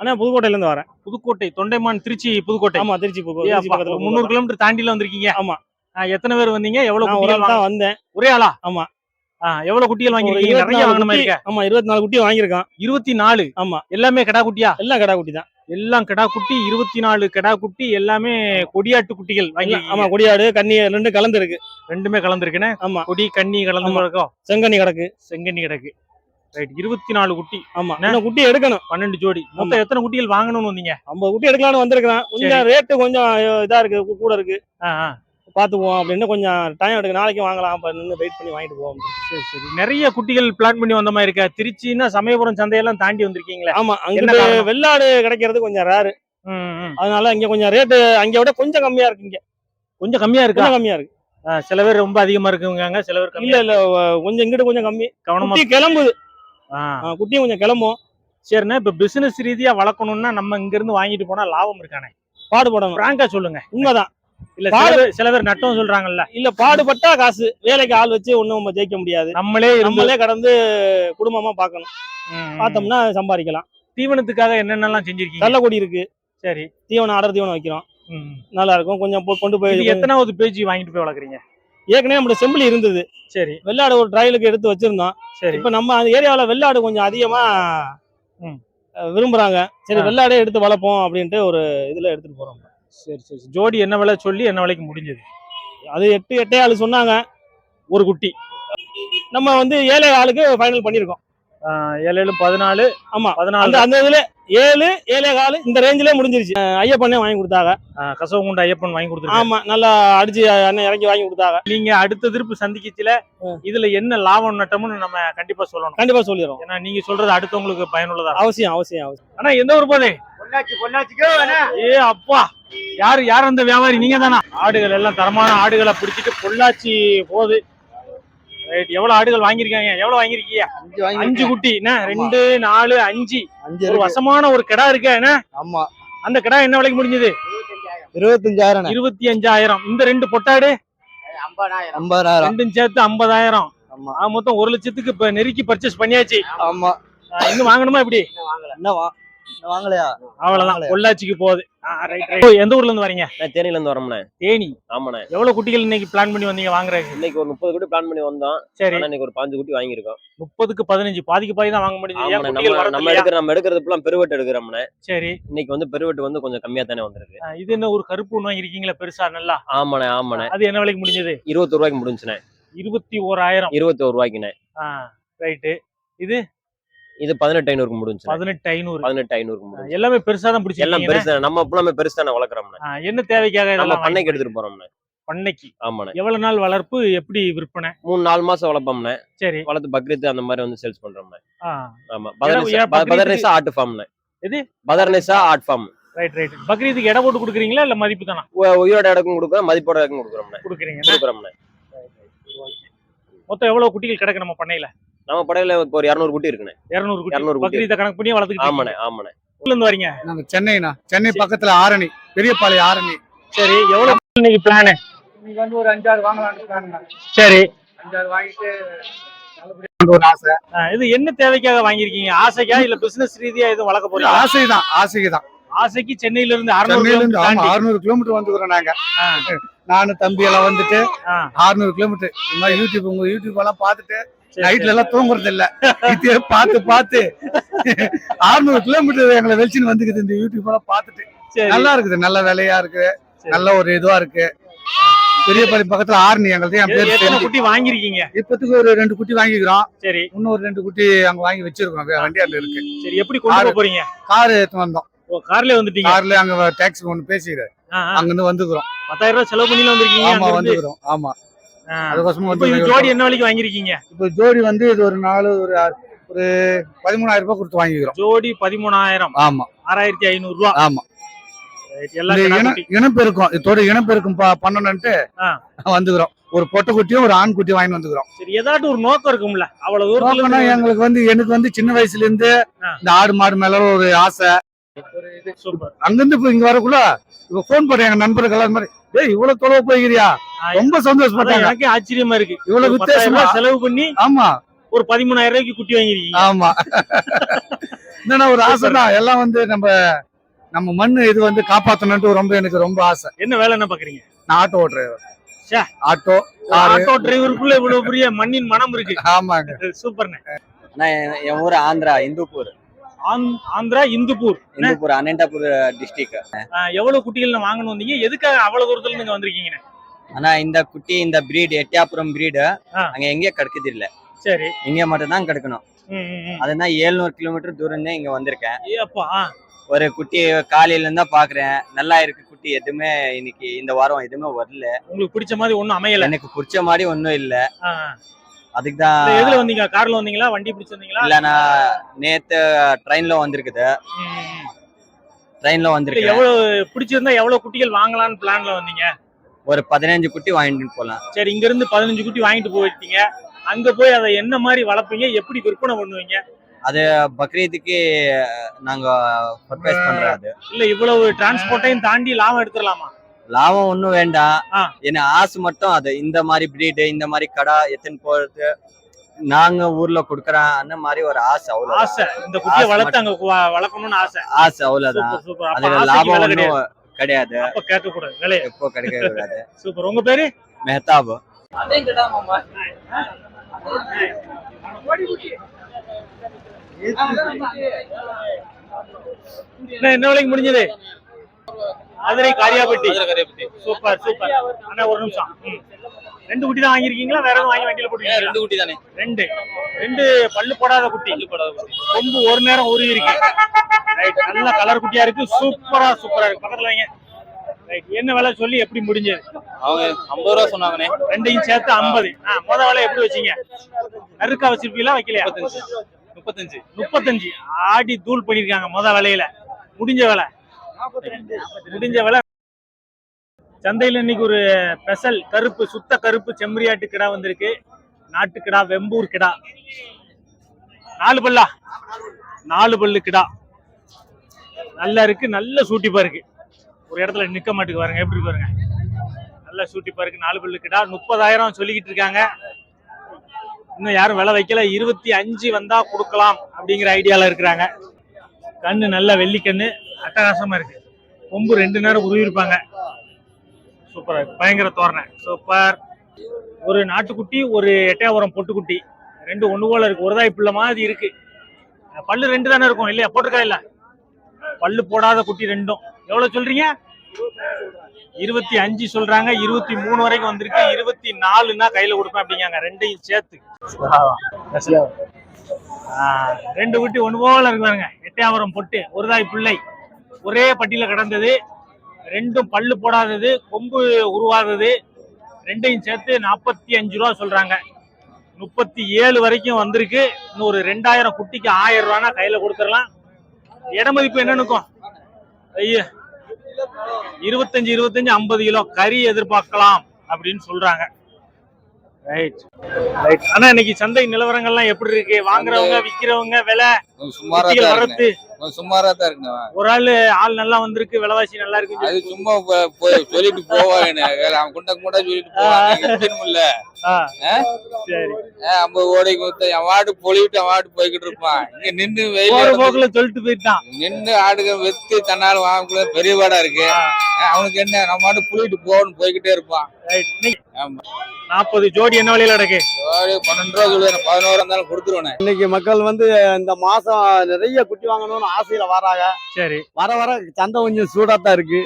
ஆனா புதுக்கோட்டையில இருந்து வரேன். புதுக்கோட்டை தொண்டைமான் திருச்சி புதுக்கோட்டை. ஆமா திருச்சி புது- ஏ திருச்சி அப்பா, பக்கத்துல ஒரு முந்நூறு கிலோமீட்டர் தாண்டில வந்திருக்கீங்க. ஆமா. எத்தனை பேர் வந்தீங்க? எவ்வளவு ஒரு ஆள் தான் வந்தேன். ஒரே ஆளா? ஆமா. எவ்வளவு குட்டிகள் வாங்கிருக்கீங்க நிறைய வாங்கின மாதிரி ஆமா இருபத்தி நாலு குட்டி வாங்கியிருக்கான். இருபத்தி நாலு? ஆமா. எல்லாமே கடா குட்டியா? எல்லாம் கடா குட்டி தான். எல்லாம் கடா குட்டி இருபத்தி நாலு கடா குட்டி எல்லாமே கொடியாட்டு குட்டிகள் வாங்கி ஆமா கொடியாடு கன்னி ரெண்டு கலந்து இருக்கு ரெண்டுமே கலந்துருக்குன்னு ஆமா. கொடி கன்னி கலந்து. இருக்கும் செங்கனி கிடக்கு. செங்கண்ணி கிடக்கு. ரைட் இருபத்தி நாலு குட்டி. ஆமா? இன்னும் குட்டி எடுக்கணும். பன்னெண்டு ஜோடி. மொத்தம் எத்தனை குட்டிகள் வாங்கணும்னு வந்தீங்க? ஐம்பது குட்டி எடுக்கலாம்னு வந்திருக்கிறேன். கொஞ்சம் ரேட்டு கொஞ்சம் இதா இருக்கு கூட இருக்கு. பாத்துக்குவோம் அப்படின்னு கொஞ்சம் டைம் எடுக்கு நாளைக்கு வாங்கலாம். நின்று வெயிட் பண்ணி வாங்கிட்டு போவோம். சரி சரி. நிறைய குட்டிகள் பிளான் பண்ணி வந்த மாதிரி இருக்கா? திருச்சின்னா சமயபுரம் சந்தையெல்லாம் தாண்டி வந்திருக்கீங்களே. ஆமா காரணம்? வெள்ளாடு கிடைக்கிறது கொஞ்சம் ரேரு. அதனால இங்க கொஞ்சம் ரேட்டு அங்க விட கொஞ்சம் கம்மியா இருக்கு இங்க. கொஞ்சம் கம்மியா இருக்கா? கம்மியா இருக்கு. சில பேர் ரொம்ப அதிகமா இருக்குங்க சில பேர் இல்ல இல்ல கொஞ்சம் இங்கிட்டு கொஞ்சம் கம்மி. கவனமா கிளம்புது. குட்டியும் கொஞ்சம் கிளம்பும். சரிண்ணா இப்ப பிசினஸ் ரீதியா வளர்க்கணும்னா நம்ம இங்க இருந்து வாங்கிட்டு போனா லாபம் இருக்கானே? பாடுபடணும். பிராங்கா சொல்லுங்க. உண்மைதான். இல்ல சில பாடு- பேர் சில பேர் நட்டம் சொல்றாங்கல்ல. இல்ல பாடுபட்டா காசு. வேலைக்கு ஆள் வச்சு ஒண்ணும் நம்ம ஜெயிக்க முடியாது. நம்மளே நம்மளே கடந்து குடும்பமா பார்க்கணும். ம், ம். பார்த்தோம்னா சம்பாதிக்கலாம். தீவனத்துக்காக என்னென்னலாம் செஞ்சிருக்கீங்க? கள்ளக்குடி இருக்கு. சரி. தீவனம் அடர் தீவனம் வைக்கிறோம். நல்லா இருக்கும். கொஞ்சம் கொண்டு போய் எத்தனாவது பேஜ் வாங்கிட்டு போய் வளர்க்குறீங்க? ஏற்கனவே நம்மளோட செம்பிளி இருந்தது. சரி. வெள்ளாடு ஒரு ட்ரையலுக்கு எடுத்து வச்சிருந்தோம். சரி. இப்ப நம்ம அந்த ஏரியாவுல வெள்ளாடு கொஞ்சம் அதிகமா விரும்புறாங்க. சரி. வெள்ளாடே எடுத்து வளர்ப்போம் அப்படின்ட்டு ஒரு இதுல எடுத்துட்டு போறோம் சரி சரி ஜோடி என்ன விலை சொல்லி என்ன விலைக்கு முடிஞ்சது? அது எட்டு எட்டே ஆளு சொன்னாங்க. ஒரு குட்டி. நம்ம வந்து ஏழை ஆளுக்கு ஃபைனல் பண்ணிருக்கோம். ஆ, ஏழு ஏழு பதினாலு. ஆமா. பதினாலு. அந்த இதுல ஏழு ஏழே காலு இந்த ரேஞ்சிலே முடிஞ்சிருச்சு. ஐயப்பனே வாங்கி கொடுத்தாங்க. கசவங்குண்ட ஐயப்பன் வாங்கி கொடுத்துருக்காங்க ஆமா நல்லா அடிச்சு அண்ணன் இறக்கி வாங்கி கொடுத்தாங்க. நீங்க அடுத்த திருப்பு சந்திக்கச்சில. இதுல என்ன லாபம் நட்டம்னு நம்ம கண்டிப்பா சொல்லணும். கண்டிப்பா சொல்லிடுறோம். ஏன்னா நீங்க சொல்றது அடுத்தவங்களுக்கு பயனுள்ளதா. அவசியம் அவசியம் அவசியம். ஆனா எந்த ஒரு போதே ஏ அப்பா. யாரு யார் அந்த வியாபாரி? நீங்க தானா ஆடுகள் எல்லாம் தரமான ஆடுகளை பிடிச்சிட்டு பொள்ளாச்சி போகுது. ரைட் எவ்வளவு ஆடுகள் வாங்கியிருக்காங்க? எவ்வளவு வாங்கியிருக்கீங்க அஞ்சு வாங்கி அஞ்சு குட்டி. என்ன? ரெண்டு நாலு அஞ்சு. அஞ்சு ஒரு. வசமான ஒரு கிடா இருக்கு என்ன? ஆமா. அந்த கிடா என்ன விலைக்கு முடிஞ்சது? இருபத்தஞ்சாயிரம். இருபத்தி அஞ்சாயிரம் இந்த ரெண்டு பொட்டாடு? ஐம்பதாயிரம். ரெண்டும் சேர்த்து ஐம்பதாயிரம். மொத்தம் ஒரு லட்சத்துக்கு இப்ப நெருக்கி பர்ச்சேஸ் பண்ணியாச்சு. ஆமா. இன்னும் வாங்கணுமா இப்படி? வா என்ன வாங்கலையா? அவ்வளவுதான்? பொள்ளாச்சிக்கு போகுது. எந்த ஊர்ல இருந்து வரீங்க? நான் தேனியில இருந்து வரோம்ண்ணே. தேனி. ஆமாண்ணே. எவ்வளவு குட்டிகள் இன்னைக்கு பிளான் பண்ணி வந்தீங்க வாங்குறதுக்கு? இன்னைக்கு ஒரு முப்பது குட்டி பிளான் பண்ணி வந்தோம். சரி. இன்னைக்கு ஒரு பாஞ்சு குட்டி வாங்கியிருக்கோம். முப்பதுக்கு பதினஞ்சு. பாதிக்கு பாதி தான் வாங்க குட்டிகள் நம்ம? எடுக்கிற நம்ம எடுக்கிறது ஃபுல்லாம் பெருவெட்டு எடுக்கிறோம்ண்ணே. சரி. இன்னைக்கு வந்து பெருவெட்டு வந்து கொஞ்சம் கம்மியா தானே வந்திருக்கு. இது என்ன ஒரு கருப்பு ஒண்ணு வாங்கிருக்கீங்களா பெருசா நல்லா? ஆமாண்ணே ஆமாண்ணே. அது என்ன விலைக்கு முடிஞ்சது? இருபத்தொரு ரூபாய்க்கு முடிஞ்சுண்ணே இருபத்தி ஓராயிரம். இருபத்தி ஒரு ரூபாய்க்குண்ணே ரைட்டு இது? பதினெட்டு ஐநூறுக்கு முடிஞ்சுண்ணே பதினெட்டு ஐநூறு. பதினெட்டு ஐநூறுக்கு முடிஞ்சு எல்லாமே பெருசா தான் எல்லாம் பிடிச்சிருக்கீங்க பெருசு நம்ம ஃபுல்லாமே பெருசு தானே வளர்க்குறோம்ண்ணே என்ன தேவைக்காக நம்ம பண்ணைக்கு எடுத்துட்டு போறோம்ண்ணே பண்ணைக்கு. ஆமாண்ணே. எவ்வளவு நாள் வளர்ப்பு எப்படி விற்பனை? மூணு நாலு மாசம் வளர்ப்போம்ண்ணே சரி. வளர்த்து பக்ரீத் அந்த மாதிரி வந்து சேல்ஸ் பண்றோம்ண்ணே ஆமா. பதர்னிசா ஆட்டு ஃபார்ம்ண்ணே எது? பதர்னிசா ஆட் ஃபார்ம். Right right. பக்ரீத்துக்கு எடை போட்டு கொடுக்குறீங்களா இல்ல மதிப்பு தானா? உயிரோட இடக்கும் கொடுக்குறோம் மதிப்போட இடக்கும் கொடுக்குறோம்ண்ணே கொடுக்குறீங்க கொடுக்குறோம்ண்ணே மொத்தம் எவ்வளவு குட்டிகள் கிடக்கு நம்ம பண்ணையில? நம்ம படையில இப்போ ஒரு இரநூறு குட்டி இருக்குண்ணே. இருநூறு குட்டி. 200 குட்டி. கணக்கு பண்ணி வளர்த்துக்கிட்டு ஆமாண்ணே ஆமாண்ணே. ஊர்ல இருந்து வரீங்க? நாங்க சென்னைண்ணா. சென்னை பக்கத்துல ஆரணி பெரியபாளையம் ஆரணி. சரி எவ்வளவு இன்னைக்கு பிளானு இன்னைக்கு வந்து ஒரு அஞ்சாறு வாங்கலாம்னு பிளான் சரி. அஞ்சாறு வாங்கிட்டு ஒரு ஆசை. இது என்ன தேவைக்காக வாங்கியிருக்கீங்க? ஆசைக்கா இல்ல பிசினஸ் ரீதியா எதுவும் வளர்க்க போறீங்க ஆசைதான் ஆசைக்கு தான் ஆசைக்கு சென்னையில இருந்து அறுநூறு கிலோமீட்டர் அறுநூறு கிலோமீட்டர் வந்துக்கிறோம் நாங்க. நானும் தம்பி எல்லாம் வந்துட்டு. அறுநூறு கிலோமீட்டர் இந்த மாதிரி யூடியூப் உங்க யூடியூப் எல்லாம் பார்த்துட்டு சரி, நைட்ல. எல்லாம் தூங்குறது இல்ல இதே பார்த்து பார்த்து. அறுநூறு கிலோமீட்டர் எங்களை வெளிச்சுன்னு வந்துக்குது இந்த யூடியூப் எல்லாம் பார்த்துட்டு. நல்லா இருக்குது. நல்ல வேலையா இருக்கு. நல்ல ஒரு இதுவா இருக்கு. பெரியபாளையம் பக்கத்துல ஆரணி எங்களுக்கு என் பேர். குட்டி வாங்கியிருக்கீங்க? இப்பத்துக்கு ஒரு ரெண்டு குட்டி வாங்கிக்கிறோம். சரி. இன்னும் ஒரு ரெண்டு குட்டி அங்க வாங்கி வச்சிருக்கோம். வண்டியால இருக்கு. சரி எப்படி கொண்டு. போறீங்க? கார் எடுத்து வந்தோம். ஓ கார்ல வந்துட்டீங்க? கார்ல அங்க டாக்ஸி ஒண்ணு பேசிக்கிறேன். அங்க இருந்து வந்துக்கிறோம். பத்தாயிரம் ரூபாய் செலவு பண்ணி வந்திருக்கீங்க ஆமா. வந்துக்கிறோம். ஆமா. அதுக்கோசமா வந்து ஜோடி என்ன விலைக்கு வாங்கியிருக்கீங்க இப்போ ஜோடி வந்து இது ஒரு நாலு ஒரு ஒரு பதிமூணாயிரம் ரூபாய் கொடுத்து வாங்கிக்கிறோம். ஜோடி பதிமூணாயிரம். ஆமா. ஆறாயிரத்தி ஐநூறு ரூபா. ஆமா. இனப்பெருக்கம் இதோட இனப்பெருக்கம் பண்ணணும்ட்டு. வந்துக்கிறோம். ஒரு பொட்டை குட்டியும் ஒரு ஆண் குட்டியும் வாங்கி வந்துக்கிறோம். சரி ஏதாட்டும் ஒரு நோக்கம் இருக்கும்ல. அவ்வளவு நோக்கம்னா எங்களுக்கு வந்து எனக்கு வந்து சின்ன வயசுல இருந்து. இந்த ஆடு மாடு மேல ஒரு ஆசை. அங்கிருந்து இப்ப இங்க வரக்குள்ள இப்ப போன் பண்ண எங்க நண்பர்கள் மாதிரி. டேய் இவ்வளவு தொலைவு போய்கிறியா? ரொம்ப சந்தோஷப்பட்டாங்க. எனக்கே ஆச்சரியமா இருக்கு. இவ்வளவு வித்தியாசமா செலவு பண்ணி ஆமா. ஒரு பதிமூணாயிரம் ரூபாய்க்கு குட்டி வாங்கிருக்கீங்க. ஆமா. என்னன்னா ஒரு ஆசை தான் எல்லாம் வந்து நம்ம நம்ம மண்ணு இது வந்து காப்பாத்தணும்ட்டு ரொம்ப எனக்கு ரொம்ப ஆசை. என்ன வேலை என்ன பாக்குறீங்க? நான் ஆட்டோ டிரைவர். ஆட்டோ ஆட்டோ டிரைவருக்குள்ள இவ்வளவு பெரிய மண்ணின் மனம் இருக்கு. ஆமாங்க. சூப்பர்ண்ணே. நான் என் ஊர் ஆந்திரா இந்துப்பூர். ஆந்திரா இந்துப்பூர். இந்துப்பூர் அனந்தபுர் டிஸ்ட்ரிக்ட் எவ்வளவு குட்டிகள் வாங்கணும் வந்தீங்க? எதுக்காக அவ்வளவு தூரத்துல இங்க வந்திருக்கீங்க ஆனா இந்த குட்டி இந்த பிரீடு எட்டியாபுரம் பிரீடு. அங்க எங்கேயும் கிடைக்குது இல்ல. சரி. இங்க மட்டும் தான் கிடைக்கணும். அதுதான் ஏழ்நூறு கிலோமீட்டர் தூரம் தான் இங்க வந்திருக்கேன். ஒரு குட்டி காலையில இருந்தா பாக்குறேன். நல்லா இருக்கு குட்டி எதுவுமே இன்னைக்கு இந்த வாரம் எதுவுமே வரல. உங்களுக்கு பிடிச்ச மாதிரி ஒண்ணும் அமையல? எனக்கு பிடிச்ச மாதிரி ஒண்ணும் இல்ல. அதுக்கு தான் எதுல வந்தீங்க? கார்ல வந்தீங்களா? வண்டி பிடிச்சு வந்தீங்களா? இல்ல நான் நேத்து ட்ரெயின்ல வந்திருக்குது. ட்ரெயின்ல இல்ல, வந்திருக்கேன் எவ்வளவு பிடிச்சிருந்தா எவ்வளவு குட்டிகள் வாங்கலாம்னு பிளான்ல வந்தீங்க? ஒரு பதினஞ்சு குட்டி வாங்கிட்டு போலாம். சரி இங்க இருந்து பதினஞ்சு குட்டி வாங்கிட்டு போயிட்டீங்க. அங்க போய் அதை என்ன மாதிரி வளர்ப்பீங்க? எப்படி விற்பனை பண்ணுவீங்க? அது பக்ரீத்துக்கு நாங்க பர்ச்சேஸ் பண்றோம் அது இல்ல இவ்வளவு டிரான்ஸ்போர்ட்டையும் தாண்டி லாபம் எடுத்துடலாமா? லாபம் ஒன்றும் வேண்டாம். என்ன ஆசை மட்டும் அது. இந்த மாதிரி பிரீடு இந்த மாதிரி கடை எத்தனை போறது நாங்க ஊர்ல குடுக்கறோம் அந்த மாதிரி ஒரு ஆசை அவ்வளவு ஆசை. இந்த குட்டியை வளர்த்து அங்க வளர்க்கணும்னு ஆசை. ஆசை அவ்வளவுதான். அதுல லாபம் ஒன்றும் கிடையாது. அப்ப கேட்க கூடாது விலைய. எப்போ கிடைக்க கூடாது. சூப்பர். உங்க பேரு? மெஹதாப். என்ன விலைக்கு முடிஞ்சது? மதுரை காரியாபட்டி. Super super. அண்ணா ஒரு நிமிஷம். ரெண்டு குட்டி தான் வாங்கிருக்கீங்களா வேற எதுவும் வாங்கி வண்டியில போட்டுருக்கீங்களா? ரெண்டு குட்டி தானே. ரெண்டு. ரெண்டு பல்லு போடாத குட்டி. பல்லு போடாத குட்டி. கொம்பு ஒரு நேரம் உருவி இருக்கு. ரைட் நல்ல கலர் குட்டியா இருக்கு. சூப்பரா சூப்பரா இருக்கு. பக்கத்துல வைங்க. ரைட் என்ன விலை சொல்லி எப்படி முடிஞ்சது? அவங்க ஐம்பது ரூபா சொன்னாங்கண்ணே. ரெண்டையும் சேர்த்து ஐம்பது. முத விலை எப்படி வச்சீங்க? நறுக்கா வச்சிருப்பீங்களா? வைக்கலையா? முப்பத்தஞ்சு. முப்பத்தஞ்சு. முப்பத்தஞ்சு. ஆடி தூள் பண்ணிருக்காங்க முத விலையில. முடிஞ்ச விலை. முடிஞ்ச விலை சந்தையில் இன்னைக்கு ஒரு ஸ்பெஷல் கருப்பு சுத்த கருப்பு செம்மறியாட்டு கிடா வந்திருக்கு. நாட்டு கிடா வெம்பூர் கிடா. நாலு பல்லா? நாலு பல்லு கிடா. நல்லா இருக்கு நல்ல சூட்டிப்பா இருக்கு. ஒரு இடத்துல நிக்க மாட்டுக்கு பாருங்க எப்படி பாருங்க. நல்ல சூட்டிப்பா இருக்கு நாலு பல்லு கிடா. முப்பதாயிரம் சொல்லிக்கிட்டு இருக்காங்க. இன்னும் யாரும் விலை வைக்கல. இருபத்தி அஞ்சு வந்தா கொடுக்கலாம் அப்படிங்கிற ஐடியால இருக்கிறாங்க. கண்ணு நல்ல வெள்ளிக்கண்ணு. அட்டகாசமா இருக்கு. கொம்பு ரெண்டு நேரம் உருவிருப்பாங்க. சூப்பரா இருக்கு. பயங்கர தோரணை. சூப்பர். ஒரு நாட்டுக்குட்டி ஒரு எட்டையாபுரம் பொட்டுக்குட்டி. ரெண்டு ஒண்ணு போல இருக்கு. ஒருதாய் பிள்ளை மாதிரி இருக்கு. பல்லு ரெண்டு தானே இருக்கும் இல்லையா? போட்டிருக்கா இல்ல? பல்லு போடாத குட்டி ரெண்டும். எவ்வளவு சொல்றீங்க? இருபத்தி அஞ்சு சொல்றாங்க. இருபத்தி மூணு வரைக்கும் வந்திருக்கு. இருபத்தி நாலுன்னா கையில கொடுப்பேன் அப்படிங்காங்க ரெண்டையும் சேர்த்து. ரெண்டு குட்டி ஒண்ணு போல இருக்கு பாருங்க. எட்டையாவரம் பொட்டு. ஒருதாய் பிள்ளை. ஒரே பட்டியல கிடந்தது. ரெண்டும் பல்லு போடாதது கொம்பு உருவாதது. ரெண்டையும் சேர்த்து நாற்பத்தி அஞ்சு ரூபா சொல்றாங்க. முப்பத்தி ஏழு வரைக்கும் வந்திருக்கு. இன்னும் ஒரு ரெண்டாயிரம் குட்டிக்கு ஆயிரம் ரூபானா கையில கொடுத்துடலாம். இட மதிப்பு என்ன நிற்கும் ஐயா. இருபத்தஞ்சு இருபத்தஞ்சு ஐம்பது கிலோ கறி எதிர்பார்க்கலாம் அப்படின்னு சொல்றாங்க. ரைட் ரைட் ஆனா இன்னைக்கு சந்தை நிலவரங்கள்லாம் எப்படி இருக்கு? வாங்குறவங்க விக்கிறவங்க விலை சுமாரா வரத்து சுமாரா தான் இருக்குங்க. ஒரு ஆளு ஆள் நல்லா வந்திருக்கு விலைவாசி நல்லா இருக்கு அது சும்மா சொல்லிட்டு போவாங்க அவன் குண்ட குண்டா சொல்லிட்டு போவாங்க இல்ல? சரி. ஐம்பது ஓடைக்கு மொத்தம் என் வாடு பொழிவிட்டு அவன் வாடு போய்கிட்டு இருப்பான். இங்க நின்று வெயில் போக்குல சொல்லிட்டு போயிட்டான். நின்று ஆடுக வெத்து தன்னால வாங்கக்குள்ள பெரிய வாடா இருக்கு. அவனுக்கு என்ன நம்ம வாடு புளிட்டு போகணும் போய்கிட்டே இருப்பான். நாற்பது ஜோடி என்ன விலையில கிடக்கு? ஜோடி பன்னெண்டு ரூபா சொல்லுவேன் பதினோரு இருந்தாலும் கொடுத்துருவேன். இன்னைக்கு மக்கள் வந்து இந்த மாசம் நிறைய குட்டி வாங்கணும்னு ஆசையில வராங்க. சரி. வர வர சந்தை கொஞ்சம் சூடா தான் இருக்கு.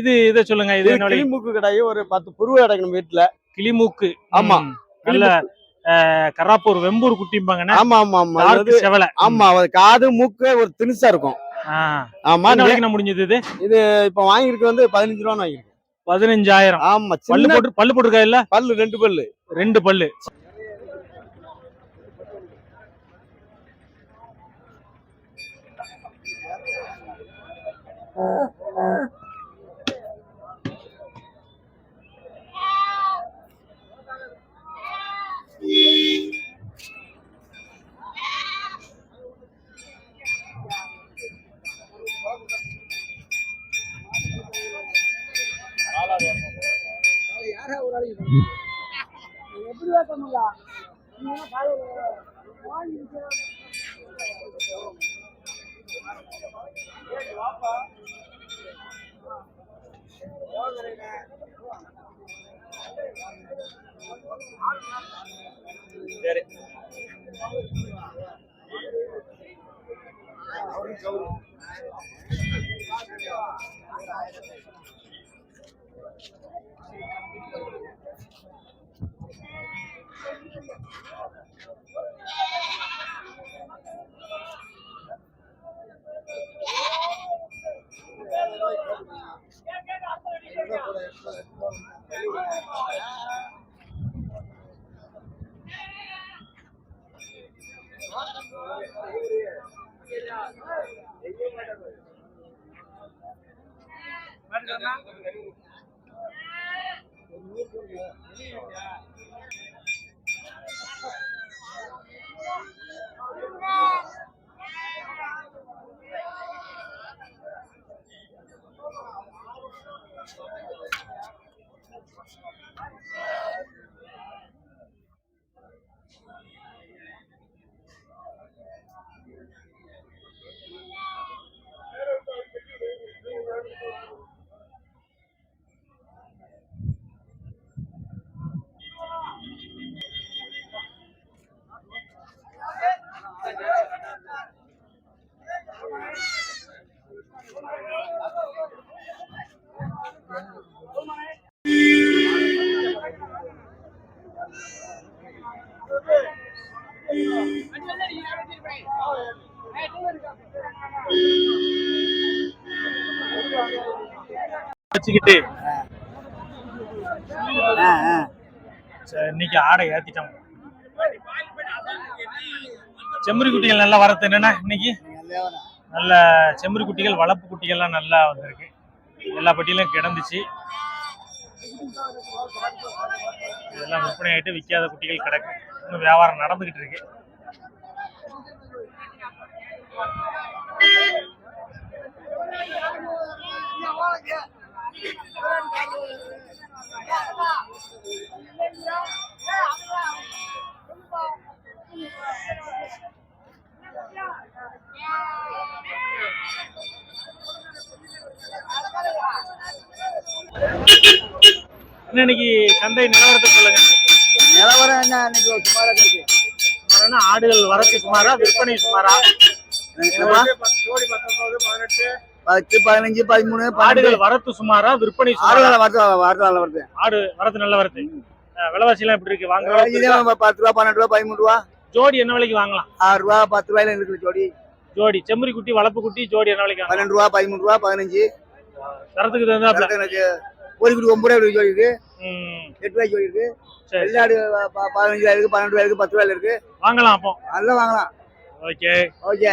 இது இதை சொல்லுங்க. இது இது கிளிமுக்கு கிடையாது ஒரு பத்து புருவ கிடைக்கணும் வீட்டுல கிளிமூக்கு. ஆமா. நல்ல கராப்பூர் வெம்பூர் குட்டிம்பாங்கண்ணே? ஆமா ஆமா ஆமா. செவலை. ஆமா அது காது மூக்கு ஒரு திணுசா இருக்கும். ஆமா என்ன விலைக்கு நான் முடிஞ்சது இது? இப்ப வாங்கியிருக்கு வந்து பதினஞ்சு ரூபா வாங்கிருக்கு பதினஞ்சாயிரம். ஆமா பல்லு போட்டு பல்லு போட்டிருக்கா இல்ல? பல்லு ரெண்டு பல்லு. ரெண்டு பல்லு. சரி. 真的吗？வச்சுக்கிட்டு. இன்னைக்கு ஆடை ஏத்திட்டோம். செம்மறி குட்டிகள் நல்லா வரது என்னன்னா இன்னைக்கு? நல்ல செம்மறி குட்டிகள் வளர்ப்பு குட்டிகள்லாம் நல்லா வந்திருக்கு. எல்லா பட்டியலும் கிடந்துச்சு. இதெல்லாம் விற்பனை ஆயிட்டு விற்காத குட்டிகள் கிடக்கு. இன்னும் வியாபாரம் நடந்துகிட்டு இருக்கு. இன்னைக்கு சந்தை நிலவரத்தை சொல்லுங்க. நிலவரம் என்ன? இன்னைக்கு ஒரு சுமாரா இருக்கு. ஆடுகள் வரத்து சுமாரா விற்பனை சுமாரா? பத்து பதினஞ்சு பதிமூணு ஆடுகள் வரத்து சுமாரா? விற்பனை ஆறு சுமாரா வேலை வருது வருது வருது ஆடு வரத்து நல்ல வரத்து. அஹ் விலைவாசி எல்லாம் எப்படி இருக்கு? இருக்கா? பத்து ரூபா பன்னெண்டு ரூபா பதிமூணு ரூபா. ஜோடி என்ன விலைக்கு வாங்கலாம்? ஆறு ரூபா பத்து ரூபாயில இருக்குது ஜோடி. ஜோடி. செம்மறி குட்டி வளர்ப்பு குட்டி ஜோடி என்ன விலைக்கு பன்னெண்டு ரூபா பதிமூணு ரூபா பதினஞ்சு. தரத்துக்கு தகுந்தாப்புல எனக்கு ஒரு குடி ஒன்பது ரூபாய் ஜோடி இருக்கு. எட்டு ரூபாய் ஜோடி இருக்கு. வெள்ளாடு பதினஞ்சு ரூபாய் இருக்கு பன்னெண்டு ரூபாய் இருக்கு பத்து ரூபாயில இருக்கு. வாங்கலாம் அப்போ. நல்லா வாங்கலாம். ஓகே. ஓகே.